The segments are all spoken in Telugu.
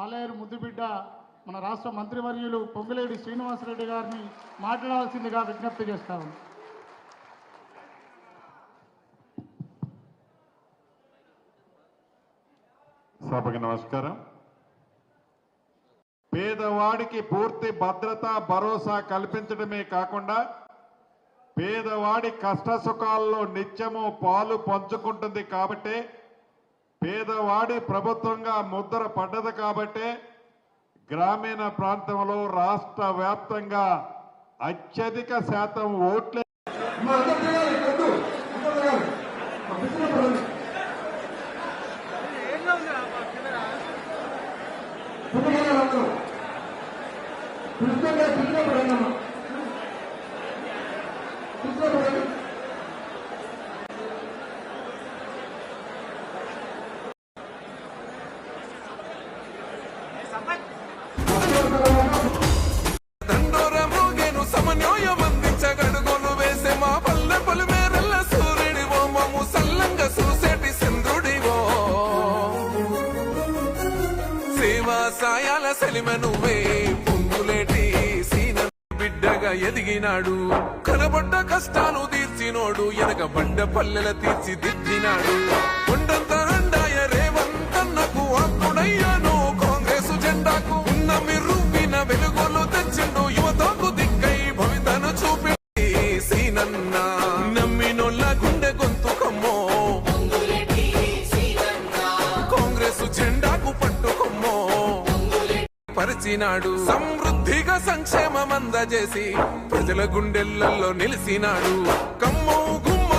పాలేరు ముద్దుబిడ్డ మన రాష్ట్ర మంత్రివర్యులు పొంగులేడి శ్రీనివాసరెడ్డి గారిని మాట్లాడాల్సిందిగా విజ్ఞప్తి చేస్తాము సభకి నమస్కారం. పేదవాడికి పూర్తి భద్రత భరోసా కల్పించడమే కాకుండా పేదవాడి కష్ట సుఖాల్లో నిత్యము పాలు పంచుకుంటుంది కాబట్టే పేదవాడి ప్రభుత్వంగా ముద్ర పడ్డది కాబట్టే గ్రామీణ ప్రాంతంలో రాష్ట్ర వ్యాప్తంగా అత్యధిక శాతం ఓట్లే కృష్ణ సాయాల సెలిమ నువ్వే పొంగులేటి సీన బిడ్డగా ఎదిగినాడు. కనబడ్డ కష్టాలు తీర్చినోడు ఎనక బండ పల్లెల తీర్చి దిద్దినాడు కొండంతా పరిచినాడు సమృద్ధిగా సంక్షేమం అందజేసి ప్రజల గుండెల్లో నిలిచినాడు. కమ్ము గుమ్మ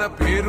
na piro.